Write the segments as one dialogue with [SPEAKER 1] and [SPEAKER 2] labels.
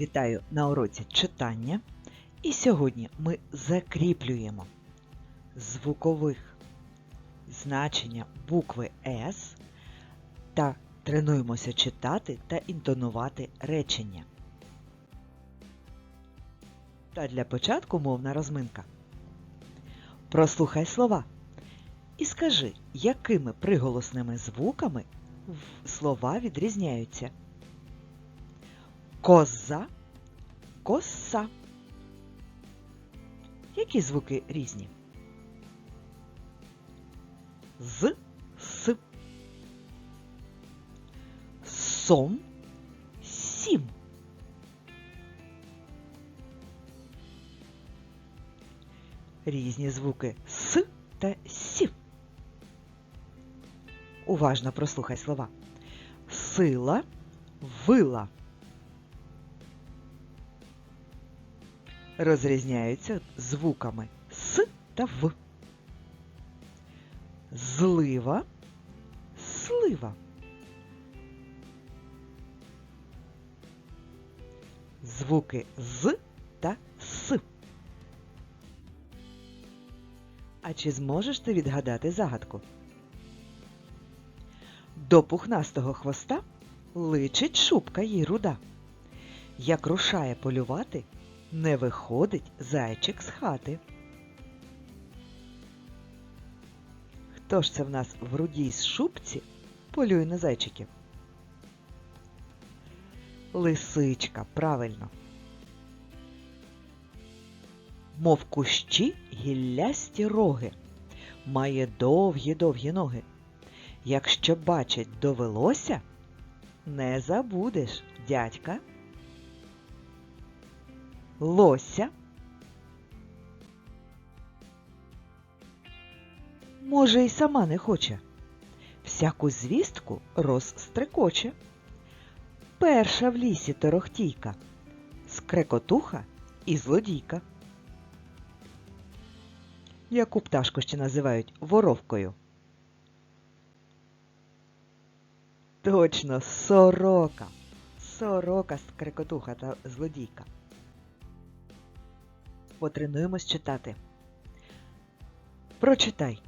[SPEAKER 1] Вітаю на уроці читання. І сьогодні ми закріплюємо звукових значення букви С та тренуємося читати та інтонувати речення. Та для початку мовна розминка. Прослухай слова і скажи, якими приголосними звуками слова відрізняються. Коза, коса. Які звуки різні? З, с. Сом, сім. Різні звуки с та сі. Уважно прослухай слова. Сила, вила. Розрізняються звуками С та В. Злива, слива. Звуки З та С. А чи зможеш ти відгадати загадку? До пухнастого хвоста личить шубка їй руда. Як рушає полювати, не виходить зайчик з хати. Хто ж це в нас в рудій з шубці полює на зайчиків? Лисичка, правильно. Мов кущі гіллясті роги, має довгі-довгі ноги. Якщо бачить довелося, не забудеш, дядька лося. Може, й сама не хоче. Всяку звістку розстрекоче. Перша в лісі торохтійка, скрекотуха і злодійка. Яку пташку ще називають воровкою? Точно, сорока. Сорока, скрекотуха та злодійка потренуємось читати. Прочитай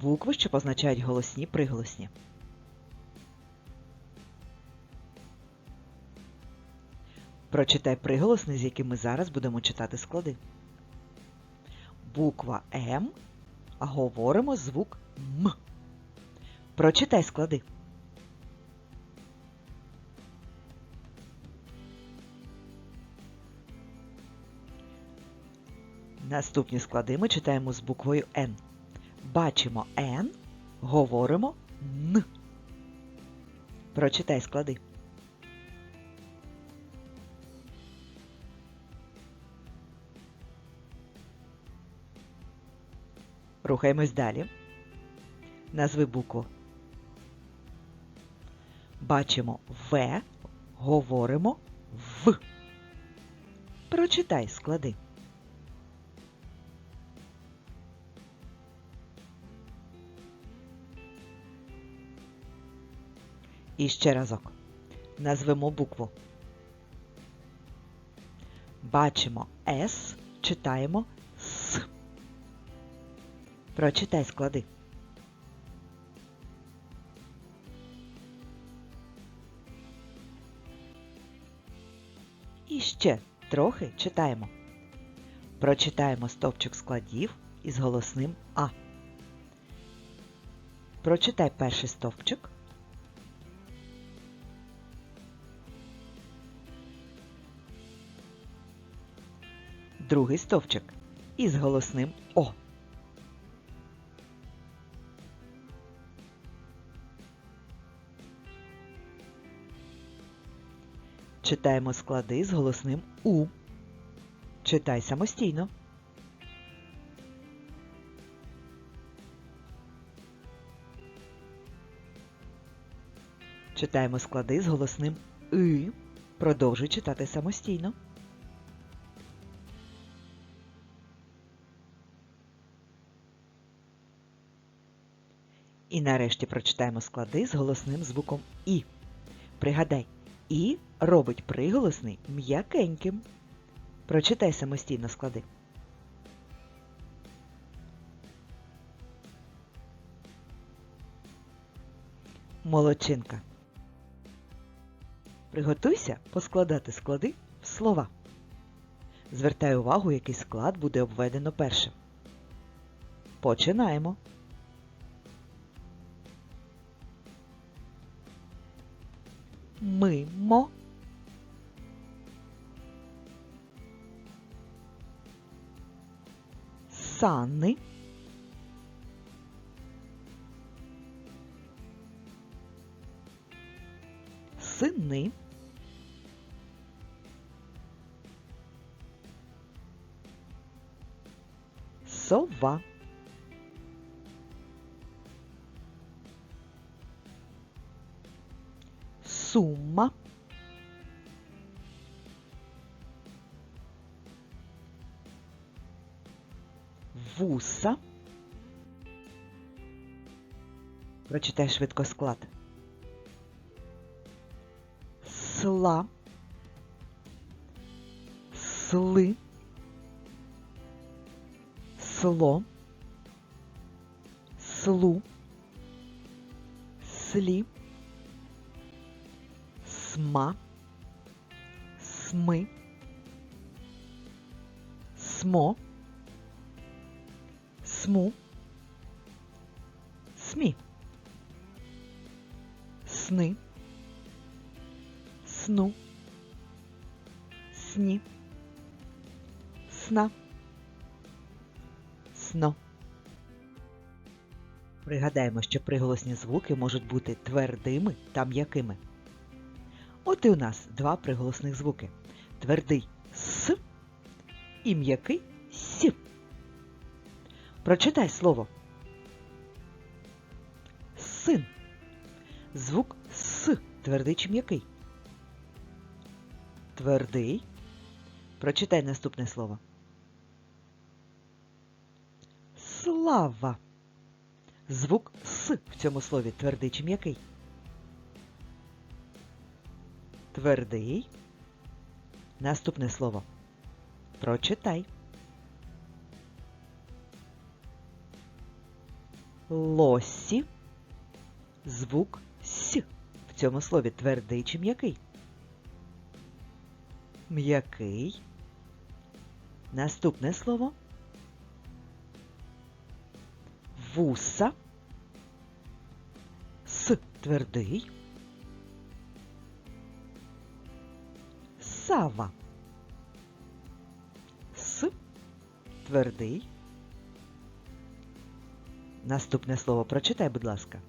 [SPEAKER 1] букви, що позначають голосні приголосні. Прочитай приголосні, з якими зараз будемо читати склади. Буква М, говоримо звук М. Прочитай склади. Наступні склади ми читаємо з буквою Н. Бачимо Н, говоримо Н. Прочитай склади. Рухаємось далі. Назви букву. Бачимо В, говоримо В. Прочитай склади. І ще разок. Назвемо букву. Бачимо С, читаємо С. Прочитай склади. І ще трохи читаємо. Прочитаємо стовпчик складів із голосним А. Прочитай перший стовпчик. Другий стовпчик із голосним О. Читаємо склади з голосним У. Читай самостійно. Читаємо склади з голосним И. Продовжуй читати самостійно. І нарешті прочитаємо склади з голосним звуком І. Пригадай, і робить приголосний м'якеньким. Прочитай самостійно склади. Молодчинка. Приготуйся поскладати склади в слова. Звертай увагу, який склад буде обведено першим. Починаємо. Мимо. Сани. Сини. Сова. Сума. Вуса. Прочитай швидко склад. Сла. Сли. Сло. Слу. Слі. Сма. Сми. Смо. Сму. Смі. Сни. Сну. Сні. Сна. Сно. Пригадаємо, що приголосні звуки можуть бути твердими та м'якими. От і у нас два приголосних звуки. Твердий С і м'який С. Прочитай слово. Син. Звук С. Твердий чи м'який? Твердий. Прочитай наступне слово. Слава. Звук С в цьому слові твердий чи м'який? Твердий. Наступне слово. Прочитай. Лосі. Звук С. В цьому слові твердий чи м'який? М'який. Наступне слово. Вуса. С твердий. Сава. С твердий. Наступне слово прочитай, будь ласка.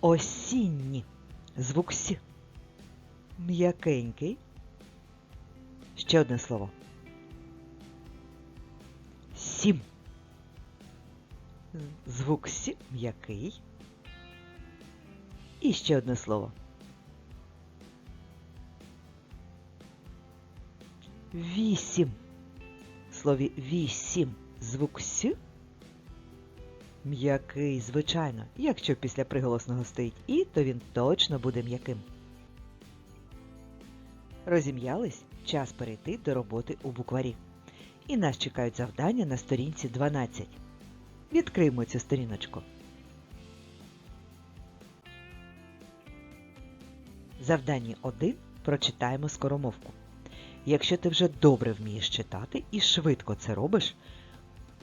[SPEAKER 1] Осінні. Звук С. М'якенький. Ще одне слово. Сім. Звук С м'який. І ще одне слово. Вісім. В слові вісім. Звук С м'який, звичайно. Якщо після приголосного стоїть І, то він точно буде м'яким. Розім'ялись? Час перейти до роботи у букварі. І нас чекають завдання на сторінці 12. Відкриємо цю сторіночку. Завдання 1 прочитаємо скоромовку. Якщо ти вже добре вмієш читати і швидко це робиш,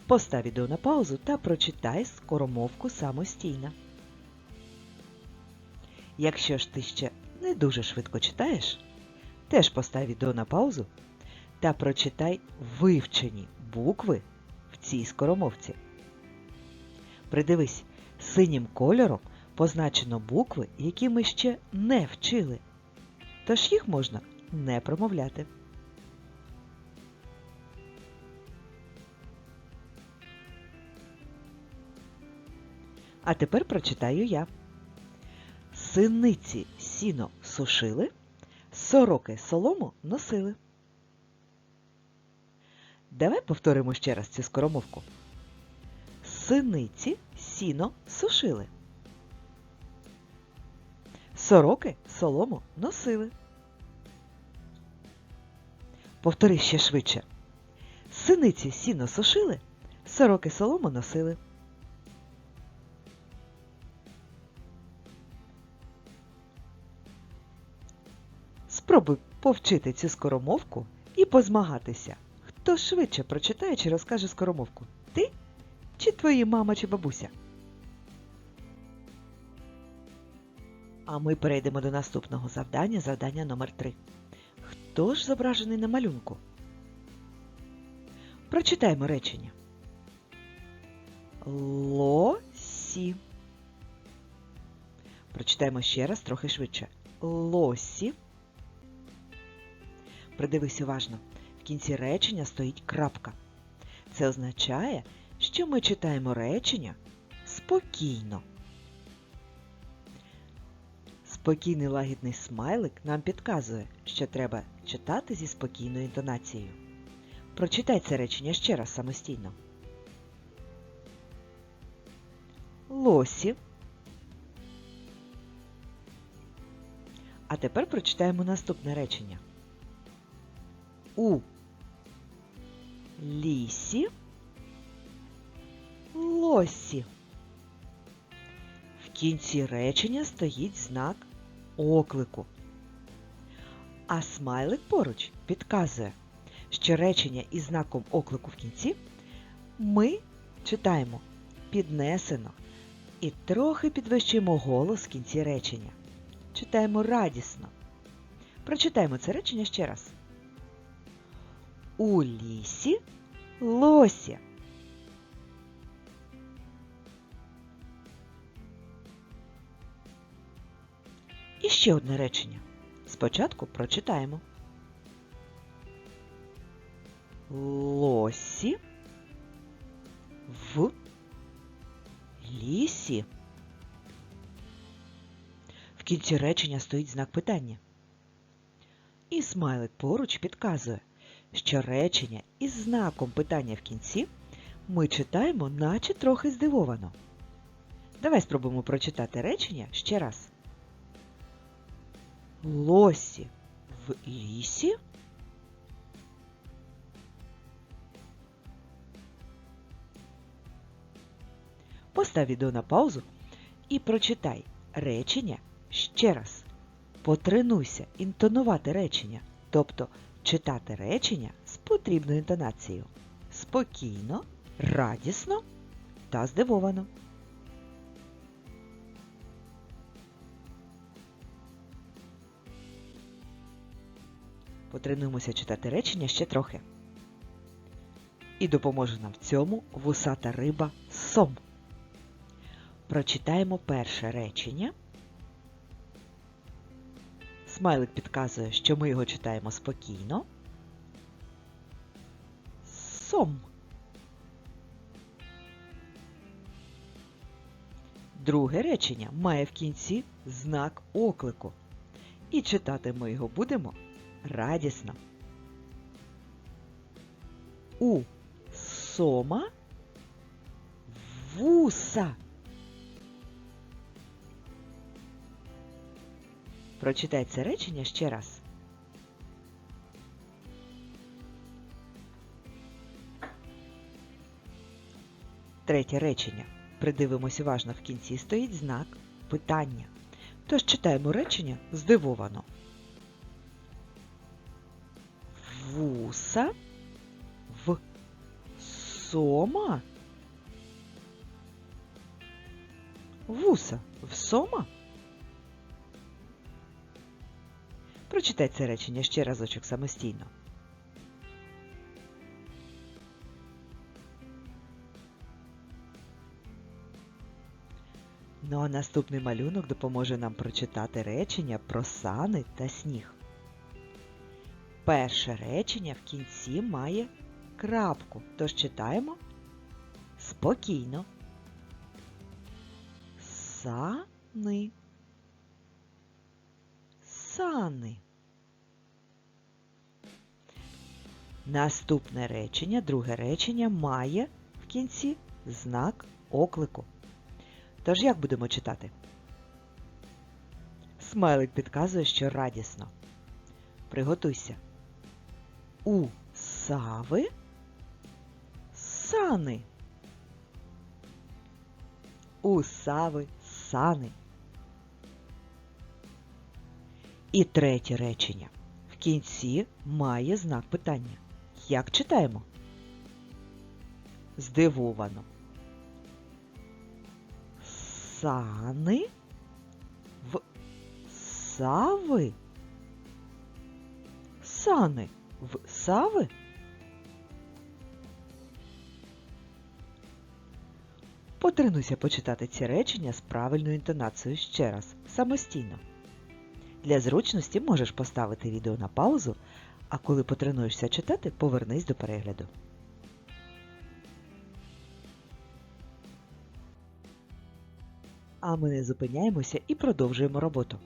[SPEAKER 1] постав відео на паузу та прочитай скоромовку самостійно. Якщо ж ти ще не дуже швидко читаєш, теж постав відео на паузу та прочитай вивчені букви в цій скоромовці. Придивись, синім кольором позначено букви, які ми ще не вчили, тож їх можна не промовляти. А тепер прочитаю я. Синиці сіно сушили, сороки солому носили. Давай повторимо ще раз цю скоромовку. Синиці сіно сушили. Сороки солому носили. Повтори ще швидше. Синиці сіно сушили, сороки солому носили. Спробуй повчити цю скоромовку і позмагатися. Хто швидше прочитає чи розкаже скоромовку? Ти чи твої мама чи бабуся? А ми перейдемо до наступного завдання, завдання номер 3. Хто ж зображений на малюнку? Прочитаємо речення. Лосі. Прочитаємо ще раз трохи швидше. Лосі. Придивись уважно. В кінці речення стоїть крапка. Це означає, що ми читаємо речення спокійно. Спокійний лагідний смайлик нам підказує, що треба читати зі спокійною інтонацією. Прочитай це речення ще раз самостійно. Лосі. А тепер прочитаємо наступне речення. У лісі лосі. В кінці речення стоїть знак оклику. А смайлик поруч підказує, що речення із знаком оклику в кінці ми читаємо піднесено і трохи підвищуємо голос в кінці речення. Читаємо радісно. Прочитаємо це речення ще раз. У лісі лосі. І ще одне речення. Спочатку прочитаємо. Лосі в лісі. В кінці речення стоїть знак питання. І смайлик поруч підказує, що речення із знаком питання в кінці ми читаємо, наче трохи здивовано. Давай спробуємо прочитати речення ще раз. Лосі в лісі. Постав відео на паузу і прочитай речення ще раз. Потренуйся інтонувати речення, тобто читати речення з потрібною інтонацією. Спокійно, радісно та здивовано. Потренуємося читати речення ще трохи. І допоможе нам в цьому вусата риба сом. Прочитаємо перше речення. Смайлик підказує, що ми його читаємо спокійно. Сом. Друге речення має в кінці знак оклику. І читати ми його будемо радісно. У сома вуса. Прочитай це речення ще раз. Третє речення. Придивимось уважно в кінці стоїть знак питання. Тож читаємо речення здивовано. Вуса в сома. Вуса в сома. Прочитай це речення ще разочок самостійно. Ну а наступний малюнок допоможе нам прочитати речення про сани та сніг. Перше речення в кінці має крапку, тож читаємо спокійно. Сани. Сани. Наступне речення, друге речення має в кінці знак оклику. Тож як будемо читати? Смайлик підказує, що радісно. Приготуйся. У Сави сани. У Сави сани. І третє речення. В кінці має знак питання. Як читаємо? Здивовано. Сани в Сави? Сани в Сави? Потренуйся почитати ці речення з правильною інтонацією ще раз, самостійно. Для зручності можеш поставити відео на паузу, а коли потренуєшся читати, повернись до перегляду. А ми не зупиняємося і продовжуємо роботу.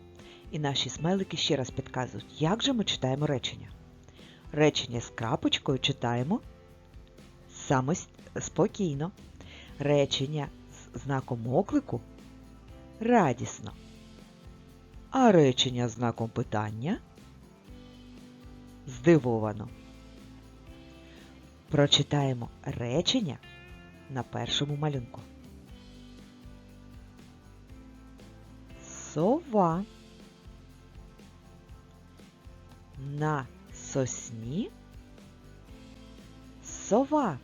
[SPEAKER 1] І наші смайлики ще раз підказують, як же ми читаємо речення. Речення з крапочкою читаємо самост... спокійно. Речення з знаком оклику радісно. А речення знаком питання здивовано. Прочитаємо речення на першому малюнку. Сова на сосні сова.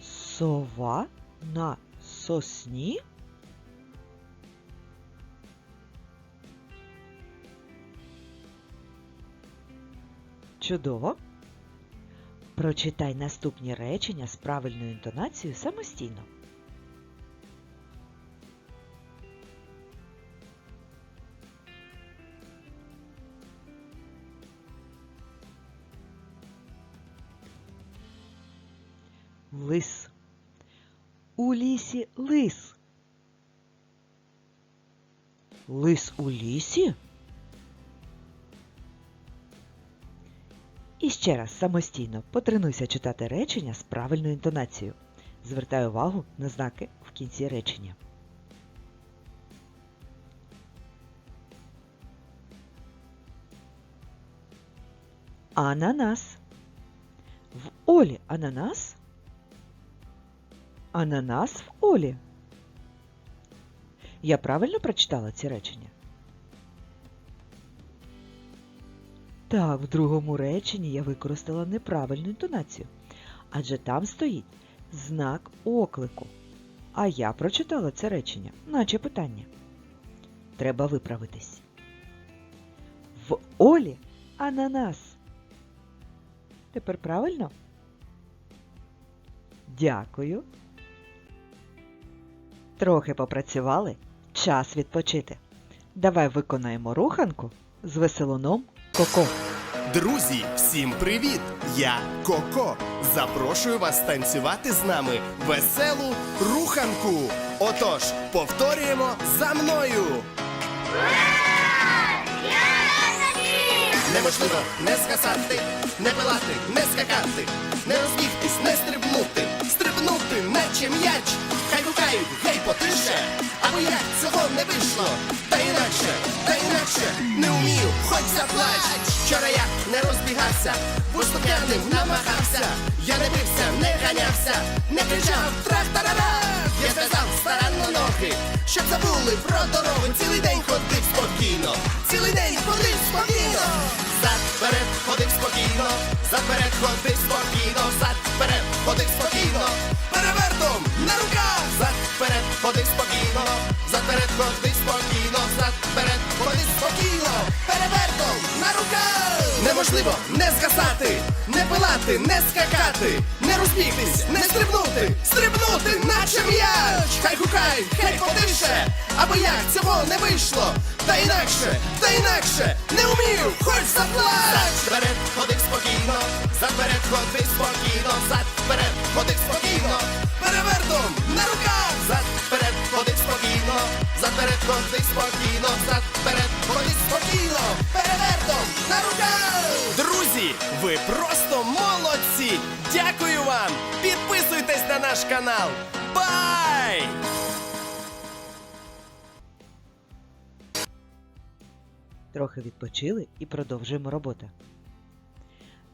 [SPEAKER 1] Сова на сосні Чудово. Прочитай наступні речення з правильною інтонацією самостійно. Лис. У лісі лис. Лис у лісі? Ще раз самостійно потренуйся читати речення з правильною інтонацією. Звертай увагу на знаки в кінці речення. Ананас. В Олі ананас? Ананас в Олі. Я правильно прочитала ці речення? Так, в другому реченні я використала неправильну інтонацію, адже там стоїть знак оклику. А я прочитала це речення, наче питання. Треба виправитись. В Олі ананас. Тепер правильно? Дякую. Трохи попрацювали. Час відпочити. Давай виконаємо руханку з веселуном Коко.
[SPEAKER 2] Друзі, всім привіт! Я Коко. Запрошую вас танцювати з нами веселу руханку. Отож, повторюємо за мною. Неможливо не скасати, не пилати, не скакати, не розбігтись, не стрибнути, стрибнути, наче м'яч. Хай гукають, гей, потише, або як цього не вийшло. Та інакше, та інакше, не вмію, хоч заплач. Вчора я не розбігався, виступ'яним намагався. Я не бився, не ганявся, не кричав трах-тарара. Я зв'язав старанно ноги, щоб забули про дорогу. Цілий день ходив спокійно, цілий день ходив спокійно. Зад вперед ходив спокійно, зад вперед ходив спокійно, вперед ходи спокійно, перевертом на руках, зад вперед ходи спокійно, зад вперед ходи спокійно, зад вперед ходи спокійно, перевертом на руках. Неможливо не згасати, не пилати, не скакати, не розбігтись, не стрибнути, стрибнути, наче м'яч. Хай гукай, хай потише, або як цього не вийшло. Та інакше, та інакше, не вмію, хоч заплач. Зад вперед ходив спокійно, зад вперед ходив спокійно, зад вперед ходив спокійно, перевертом на руках, зад вперед ходив спокійно, зад вперед ходив спокійно, зад вперед Ходіть спокійно, переверто! Друзі, ви просто молодці! Дякую вам! Підписуйтесь на наш канал! Бай!
[SPEAKER 1] Трохи відпочили і продовжуємо роботу.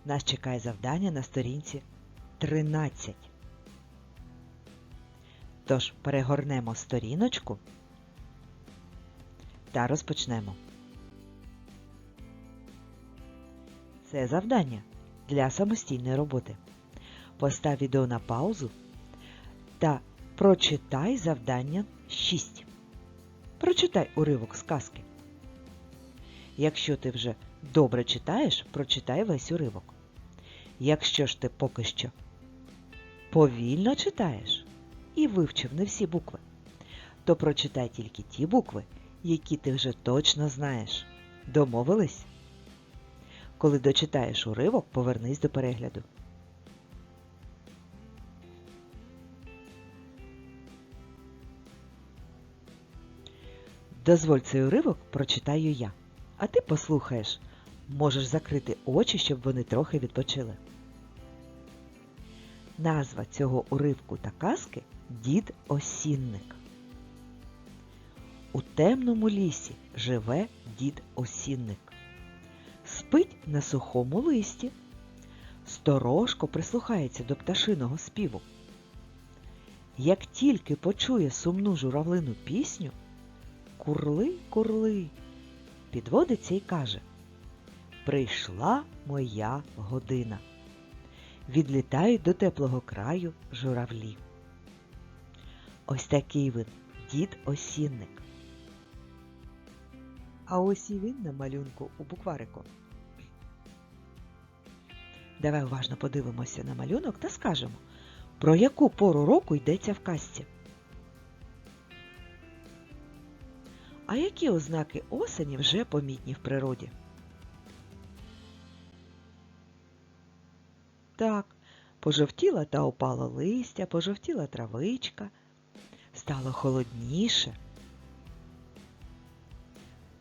[SPEAKER 1] Нас чекає завдання на сторінці 13. Тож перегорнемо сторіночку та розпочнемо. Це завдання для самостійної роботи. Постав відео на паузу та прочитай завдання 6. Прочитай уривок сказки. Якщо ти вже добре читаєш, прочитай весь уривок. Якщо ж ти поки що повільно читаєш і вивчив не всі букви, то прочитай тільки ті букви, які ти вже точно знаєш. Домовились? Коли дочитаєш уривок, повернись до перегляду. Дозволь цей уривок прочитаю я, а ти послухаєш. Можеш закрити очі, щоб вони трохи відпочили. Назва цього уривку та казки Дід Осінник. У темному лісі живе дід Осінник. Спить на сухому листі. Сторожко прислухається до пташиного співу. Як тільки почує сумну журавлину пісню, курли, курли, підводиться і каже Прийшла моя година. Відлітають до теплого краю журавлі. Ось такий він, дід осінник. А ось і він на малюнку у букварику. Давай уважно подивимося на малюнок та скажемо, про яку пору року йдеться в казці. А які ознаки осені вже помітні в природі? Так, пожовтіла та опала листя, пожовтіла травичка, стало холодніше.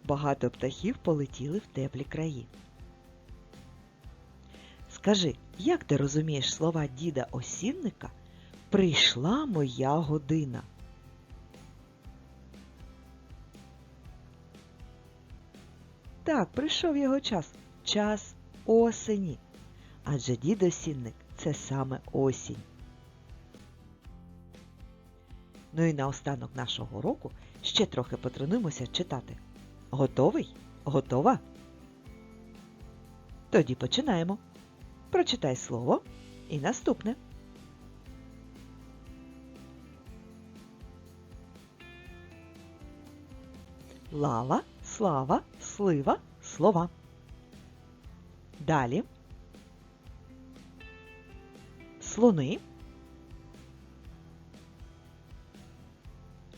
[SPEAKER 1] Багато птахів полетіли в теплі краї. Скажи, як ти розумієш слова діда осінника Прийшла моя година? Так, прийшов його час. Час осені. Адже дід осінник це саме осінь. Ну і наостанок нашого року ще трохи потренуємося читати. Готовий? Готова? Тоді починаємо. Прочитай слово і наступне. Лава, слава, слива, слова. Далі. Слони.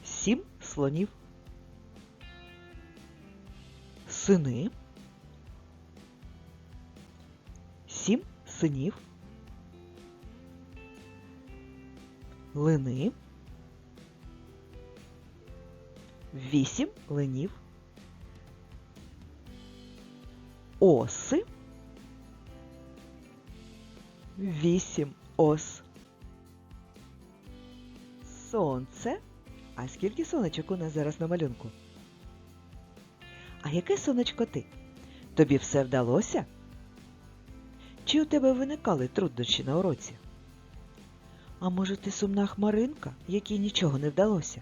[SPEAKER 1] Сім слонів. Сини. Синів. Лини. Вісім линів. Оси. Вісім ос. Сонце. А скільки сонечок у нас зараз на малюнку? А яке сонечко ти? Тобі все вдалося? Чи у тебе виникали труднощі на уроці? А може ти сумна хмаринка, якій нічого не вдалося?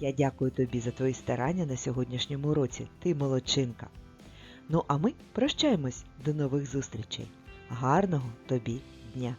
[SPEAKER 1] Я дякую тобі за твої старання на сьогоднішньому уроці. Ти молодчинка. Ну а ми прощаємось до нових зустрічей. Гарного тобі дня!